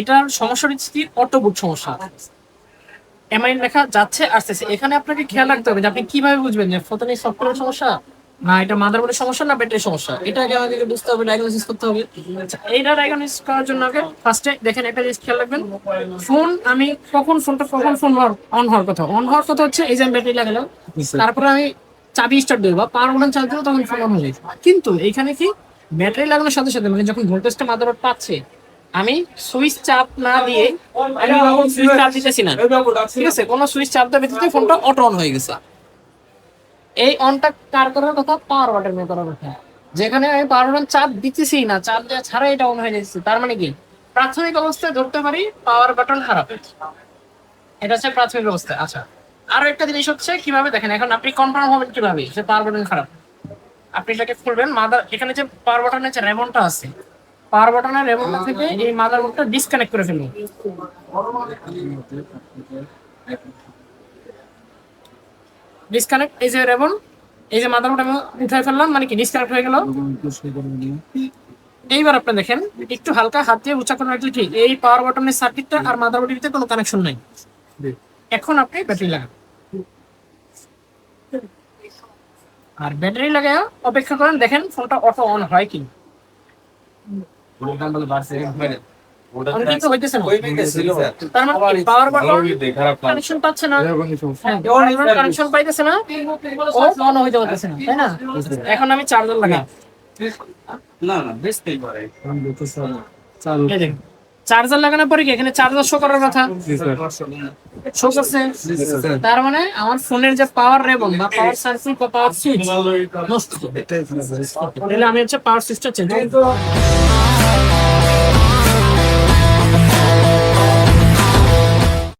এটার সমস্যা হচ্ছে অটো বুট সমস্যা। এমআই লেখা যাচ্ছে আসতেছে। এখানে আপনাকে খেয়াল রাখতে হবে যে আপনি কীভাবে বুঝবেন যে ফোনে সফটওয়্যার সমস্যা? না এটা মাদারবোর্ডের সমস্যা না ব্যাটারির সমস্যা? এটা আগে আমাকে বুঝতে হবে ডায়াগনোসিস করতে হবে। আচ্ছা এইটা ডায়াগনোসিস করার জন্য আগে ফার্স্টে দেখেন একটা জিনিস খেয়াল রাখবেন। ফোন আমি কখন ফোনটা কখন ফোন অন হওয়ার কথা। অন হওয়ার কথা হচ্ছে এই যে আমি ব্যাটারি লাগালাম তারপরে আমি চাবি স্টার্ট দেবো বা পাওয়ার বাটন চার্জ দেবো তখন ফোন অন হয়ে যায় কিন্তু এইখানে কি ব্যাটারি লাগানোর সাথে সাথে মানে যখন ভোল্টেজটা মাদারবোর্ড পাচ্ছে আমি সুইচ চাপ না দিয়ে আমি সুইচ চাপ দিতেছি না। ঠিক আছে? কোনো সুইচ চাপ দেওয়া ব্যতীত ফোনটা অটো অন হয়ে গেছে। এই অনটা কার করার কথা? পাওয়ার বাটন করার কথা। যেখানে আমি পাওয়ার বাটন চাপ দিতেছি না, চাপ দেওয়া ছাড়া এটা অন হয়ে যাচ্ছে। তার মানে কি? প্রাথমিক অবস্থায় ধরতে পারি পাওয়ার বাটন খারাপ। এটা হচ্ছে প্রাথমিক অবস্থা। আচ্ছা আরও একটা জিনিস হচ্ছে কীভাবে দেখেন, এখন আপনি কনফার্ম হবেন কীভাবে সে পাওয়ার বাটন খারাপ? আপনি এটাকে খুলবেন মাদার এখানে যে পাওয়ার বাটনের যে রেমনটা আছে পাওয়ার বাটনের রেমনটা থেকে এই মাদারবোর্ডটা ডিসকানেক্ট করে ফেলুন। ডিসকানেক্ট এই যে রেবন এই যে মাদারবোর্ড আমি উঠাই ফেললাম মানে কি ডিসকানেক্ট হয়ে গেল। এইবার আপনি দেখেন, একটু হালকা হাত দিয়ে উঁচা করে রাখলে কি এই পাওয়ার বাটনের সার্কিটটা আর মাদারবোর্ডের ভিতরে কোনো কানেকশন নাই। এখন আপনি ব্যাটারি লাগান। আর ব্যাটারি লাগায় অপেক্ষা করেন, দেখেন ফোনটা অটো অন হয় কি। অন কিন্তু হইতেছে না। তার মানে পাওয়ার বাটন কানেকশন পাচ্ছে না। হ্যাঁ কানেকশন পাইতেছে না। ও অন হইতে পারতেছে না তাই না? এখন আমি চার্জার লাগাই। না না বেশ পারে চার্জার লাগানোর পরে কি এখানে চার্জার শো করার কথা? শো করছে? তার মানে আমার ফোনের যে পাওয়ার রেবল বা পাওয়ার সার্কিট বা পাওয়ার সুইচ নষ্ট তাহলে আমি হচ্ছে পাওয়ার সুইচটা চেঞ্জ